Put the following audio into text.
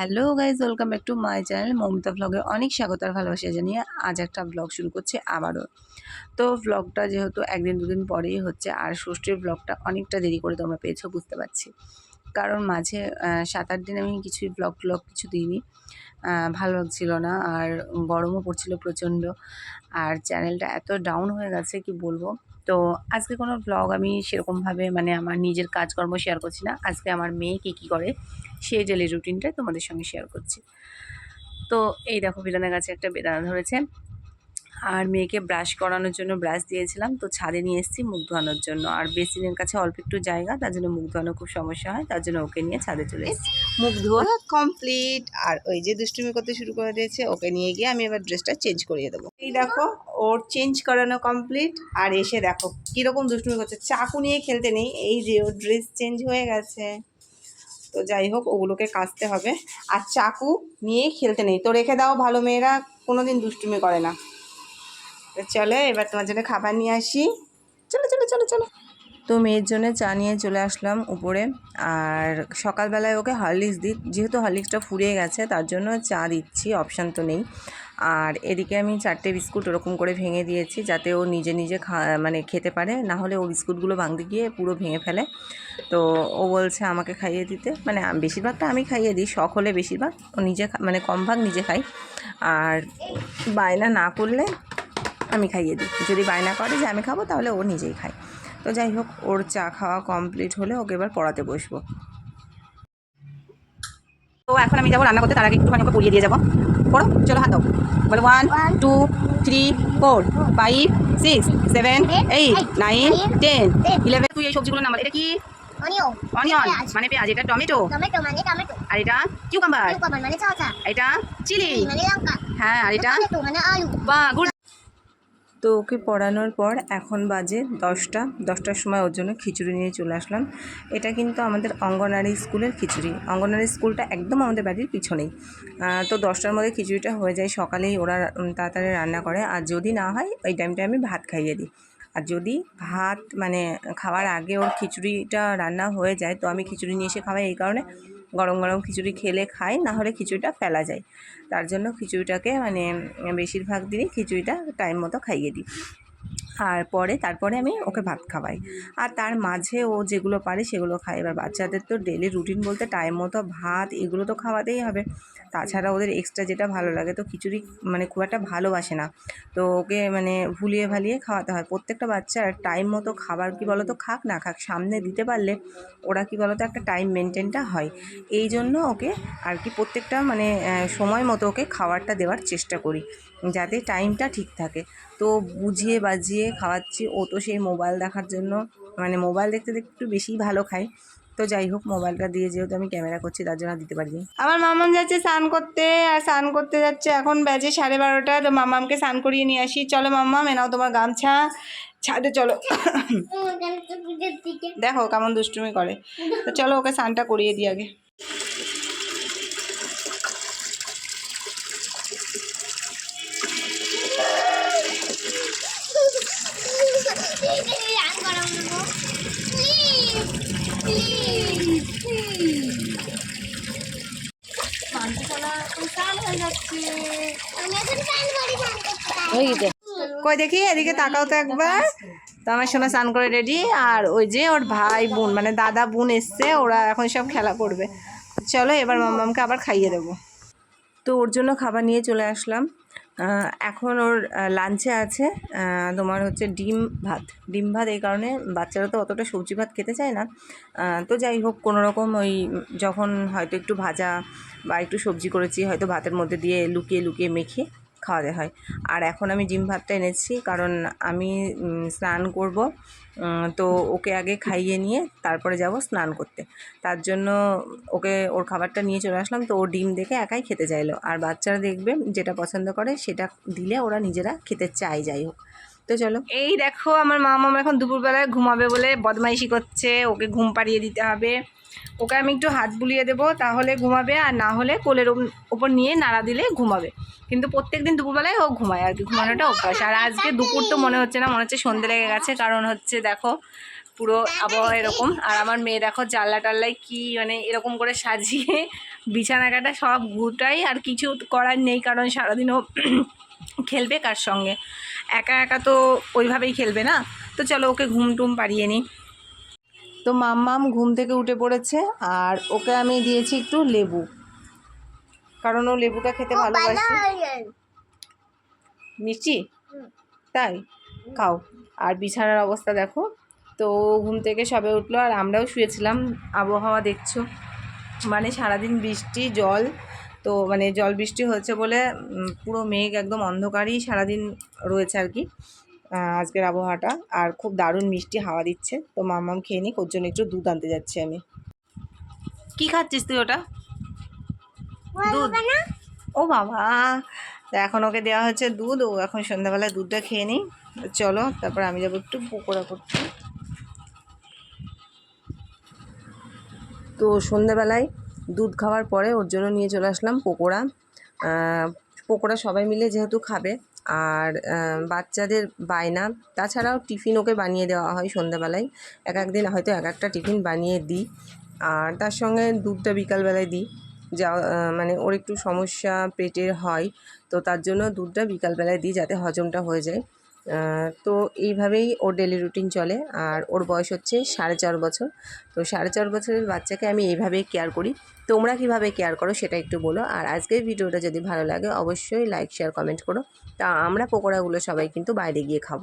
Hello guys welcome back to my channel Mamata ভ্লগে অনেক স্বাগত আর ভালোবাসা জানিয়ে আজ একটা ব্লগ শুরু করছে আবারও। তো ব্লগটা যেহেতু একদিন, দুদিন পরেই হচ্ছে, আর ষষ্ঠীর ব্লগটা অনেকটা দেরি করে তোমরা পেয়েছ, বুঝতে পারছি। কারণ মাঝে সাত আট দিন আমি কিছুই ব্লগ ব্লগ কিছু দিইনি। ভালো লাগছিল না, আর গরমও পড়ছিল প্রচণ্ড, আর চ্যানেলটা এত ডাউন হয়ে গেছে, কি বলব? তো আজকে কোনো ব্লগ আমি সেরকমভাবে মানে আমার নিজের কাজকর্ম শেয়ার করছি না। আজকে আমার মেয়ে কী কী করে সেই ডেলি রুটিনটাই তোমাদের সঙ্গে শেয়ার করছি। তো এই দেখো বিলানের কাছে একটা বেদানা ধরেছে। আর মেয়েকে ব্রাশ করানোর জন্য ব্রাশ দিয়েছিলাম। তো ছাদে নিয়ে এসেছি মুখ ধোয়ানোর জন্য। আর বেসিনের কাছে অল্প একটু জায়গা, তার জন্য মুখ ধোয়ানো খুব সমস্যা হয়, তার জন্য ওকে নিয়ে ছাদে চলে এসেছি। মুখ ধোয়া কমপ্লিট আর ওই যে দুষ্টুমি করতে শুরু করে দিয়েছে, ওকে নিয়ে গিয়ে আমি এবার ড্রেসটা চেঞ্জ করিয়ে দেবো। এই দেখো, ওর চেঞ্জ করানো কমপ্লিট আর এসে দেখো, কীরকম দুষ্টুমি করছে। চাকু নিয়ে খেলতে নেই, এই যে ওর ড্রেস চেঞ্জ হয়ে গেছে। তো যাই হোক, ওগুলোকে কাচতে হবে। আর চাকু নিয়ে খেলতে নেই। তো রেখে দাও ভালো মেয়েরা, কোনোদিন দুষ্টুমি করে না। তো চলো, এবার তোমার জন্য খাবার নিয়ে আসি। চলো চলো চলো চলো। তো মেয়ের জন্য চা নিয়ে চলে আসলাম উপরে। আর সকালবেলায় ওকে হরলিক্স দিই। যেহেতু হরলিক্সটা ফুরিয়ে গেছে, তার জন্য চা দিচ্ছি, অপশান তো নেই। আর এদিকে আমি চারটে বিস্কুট ওরকম করে ভেঙে দিয়েছি, যাতে ও নিজে নিজে খা মানে খেতে পারে। না হলে ও বিস্কুটগুলো ভাঙতে গিয়ে পুরো ভেঙে ফেলে। তো ও বলছে আমাকে খাইয়ে দিতে। মানে বেশিরভাগটা আমি খাইয়ে দিই, শখ হলে বেশিরভাগ। ও নিজে মানে কম ভাগ নিজে খাই। আর বায়না না করলে আমি খাইয়ে দিই। যদি বায়না করে যে আমি খাব তাহলে ও নিজেই খায়। তো যাই হোক ওর চা খাওয়া কমপ্লিট হলে ওকে এবার পড়াতে বসবো। তো এখন আমি যাব রান্না করতে তার আগে একটুখানি ওকে পড়িয়ে দিয়ে যাব। পড়ো চলো হাত দাও। বলো one two three four five six seven eight nine ten eleven তুই এই সবজিগুলোর নাম্বার এটা কি? অনিয়ন মানে পেঁয়াজ এটা টমেটো। টমেটো মানে টমেটো। আর এটা কিউকাম্বার মানে এটা চিলি মানে লঙ্কা। হ্যাঁ আর এটা? টমেটো মানে আলু। বা গুড তো ওকে পড়ানোর পর এখন বাজে দশটা, দশটার সময় ওর জন্য খিচুড়ি নিয়ে চলে আসলাম। এটা কিন্তু আমাদের অঙ্গনারী স্কুলের খিচুড়ি। অঙ্গনারী স্কুলটা একদম আমাদের বাড়ির পিছনেই। তো দশটার মধ্যে খিচুড়িটা হয়ে যায়, সকালেই ওরা তাড়াতাড়ি রান্না করে। আর যদি না হয়, ওই টাইমটায় আমি ভাত খাইয়ে দিই। আর যদি ভাত মানে খাওয়ার আগে ওর খিচুড়িটা রান্না হয়ে যায়, তো আমি খিচুড়ি নিয়ে এসে খাওয়াই। এই কারণে গরম গরম খিচুড়ি খেলে খাই না হলে খিচুড়িটা ফেলা যায়। তার জন্য খিচুড়িটাকে মানে বেশিরভাগ দিনই খিচুড়িটা টাইম মতো খাইয়ে দিই। আর পরে তারপরে আমি ওকে ভাত খাওয়াই। আর তার মাঝে ও যেগুলো পারে সেগুলো খায়। এবার বাচ্চাদের তো ডেলি রুটিন বলতে টাইম মতো ভাত এগুলো তো খাওয়াতেই হবে। তাছাড়া ওদের এক্সট্রা যেটা ভালো লাগে তো খিচুড়ি মানে খুব একটা ভালোবাসে না। তো ওকে মানে ভুলিয়ে ভালিয়ে খাওয়াতে হয়। প্রত্যেকটা বাচ্চার টাইম মতো খাবার কি বলো তো খাক না খাক, সামনে দিতে পারলে ওরা কি বলো তো একটা টাইম মেনটেনটা হয়। এই জন্য ওকে আর কি প্রত্যেকটা মানে সময় মতো ওকে খাবারটা দেওয়ার চেষ্টা করি। যাতে টাইমটা ঠিক থাকে। তো বুঝিয়ে বাজিয়ে খাওয়াচ্ছি। ও তো সেই মোবাইল দেখার জন্য মানে মোবাইল দেখতে দেখতে একটু বেশিই ভালো খায়। তো যাই হোক মোবাইলটা দিয়ে যেহেতু আমি ক্যামেরা করছি তার জন্য আর দিতে পারিনি। আমার মামাম যাচ্ছে স্নান করতে আর স্নান করতে যাচ্ছে এখন বাজে সাড়ে বারোটা তো মামামকে স্নান করিয়ে নিয়ে আসি। চলো মাম্মাম এনাও তোমার গামছা। ছাদে চলো। দেখো কেমন দুষ্টুমি করে। তো চলো ওকে স্নানটা করিয়ে দিই আগে। কই দেখি, এদিকে তাকাও তো একবার। তো আমার সোনা স্নান করে রেডি আর ওই যে ওর ভাই বোন মানে দাদা বোন এসছে, ওরা এখন সব খেলা করবে। চলো, এবার মাম্মামকে আবার খাইয়ে দেবো। তো ওর জন্য খাবার নিয়ে চলে আসলাম। এখন ওর লাঞ্চে আছে তোমার হচ্ছে ডিম ভাত। ডিম ভাত এই কারণে বাচ্চারা তো অতটা সবজি ভাত খেতে চায় না। তো যাই হোক কোনো রকম ওই যখন হয়তো একটু ভাজা বা একটু সবজি করেছি, হয়তো ভাতের মধ্যে দিয়ে লুকিয়ে লুকিয়ে মেখে খাওয়াতে হয়। আর এখন আমি ডিম ভাতটা এনেছি, কারণ আমি স্নান করব তো ওকে আগে খাইয়ে নিয়ে তারপরে যাব স্নান করতে। তার জন্য ওকে, ওর খাবারটা নিয়ে চলে আসলাম, তো ও ডিম দেখে একাই খেতে চাইলো। আর বাচ্চারা দেখবে যেটা পছন্দ করে সেটা দিলে ওরা নিজেরা খেতে চায়, যাই হোক। তো চলো। এই দেখো, আমার মা মামা এখন দুপুরবেলায় ঘুমাবে বলে বদমাইশি করছে, ওকে ঘুম পাড়িয়ে দিতে হবে। ওকে আমি একটু হাত বুলিয়ে দেবো, তাহলে ঘুমাবে, আর না হলে কোলের ওপ- ওপর নিয়ে নাড়া দিলে ঘুমাবে। কিন্তু প্রত্যেক দিন দুপুরবেলায় ও ঘুমায় আর কি, ঘুমানোটা অভ্যাস। আর আজকে দুপুর তো মনে হচ্ছে না, মনে হচ্ছে সন্ধে লেগে গেছে, কারণ হচ্ছে দেখো, পুরো আবহাওয়া এরকম। আর আমার মেয়ে দেখো, জানলা টাল্লায় কি মানে এরকম করে সাজিয়ে বিছানা কাটা সব গুটাই, আর কিছু করার নেই, কারণ সারাদিনও খেলবে কার সঙ্গে? একা একা তো ওইভাবেই খেলবে না? তো চলো ওকে ঘুম টুম পাড়িয়ে নিই। তো মাম্মাম ঘুম থেকে উঠে পড়েছে আর ওকে আমি দিয়েছি একটু লেবু। কারণ ও লেবুটা খেতে ভালোবাসে। মিষ্টি? তাই? খাও। আর বিছানার অবস্থা দেখো। তো ঘুম থেকে সবে উঠল আর আমরাও শুয়েছিলাম। আবহাওয়া দেখছ। মানে সারাদিন বৃষ্টি জল তো মানে জল বৃষ্টি হচ্ছে বলে পুরো মেঘ একদম অন্ধকারই সারাদিন রয়েছে আর কি আজকের আবহাওয়াটা। আর খুব দারুণ মিষ্টি হাওয়া দিচ্ছে। তো মাম্মাম খেয়ে নিক ওর জন্য একটু দুধ আনতে যাচ্ছি আমি। কি খাচ্ছিস তুই ওটা? দুধ? ও বাবা তা এখন ওকে দেওয়া হচ্ছে দুধ ও এখন সন্ধ্যাবেলায় দুধটা খেয়ে নিই চলো তারপর আমি যাব একটু পকোড়া করতে। তো সন্ধ্যাবেলায় দুধ খাওয়ার পরে ওর জন্য নিয়ে চলে আসলাম পকোড়া। পকোড়া সবাই মিলে যেহেতু খাবে, আর বাচ্চাদের বায়না। তাছাড়াও টিফিন ওকে বানিয়ে দেওয়া হয় সন্ধ্যাবেলায়। এক একদিন হয়তো এক একটা টিফিন বানিয়ে দিই। আর তার সঙ্গে দুধটা বিকালবেলায় দিই। যা মানে ওর একটু সমস্যা পেটের হয়, তো তার জন্য দুধটা বিকালবেলায় দিই যাতে হজমটা হয়ে যায়। তো এইভাবেই ওর ডেলি রুটিন চলে। আর ওর বয়স হচ্ছে সাড়ে চার বছর। তো সাড়ে চার বছরের বাচ্চাকে আমি এইভাবেই কেয়ার করি। তোমরা কীভাবে কেয়ার করো সেটা একটু বলো। আর আজকের ভিডিওটা যদি ভালো লাগে, অবশ্যই লাইক শেয়ার কমেন্ট করো। তা আমরা পকোড়াগুলো সবাই কিন্তু বাইরে গিয়ে খাব।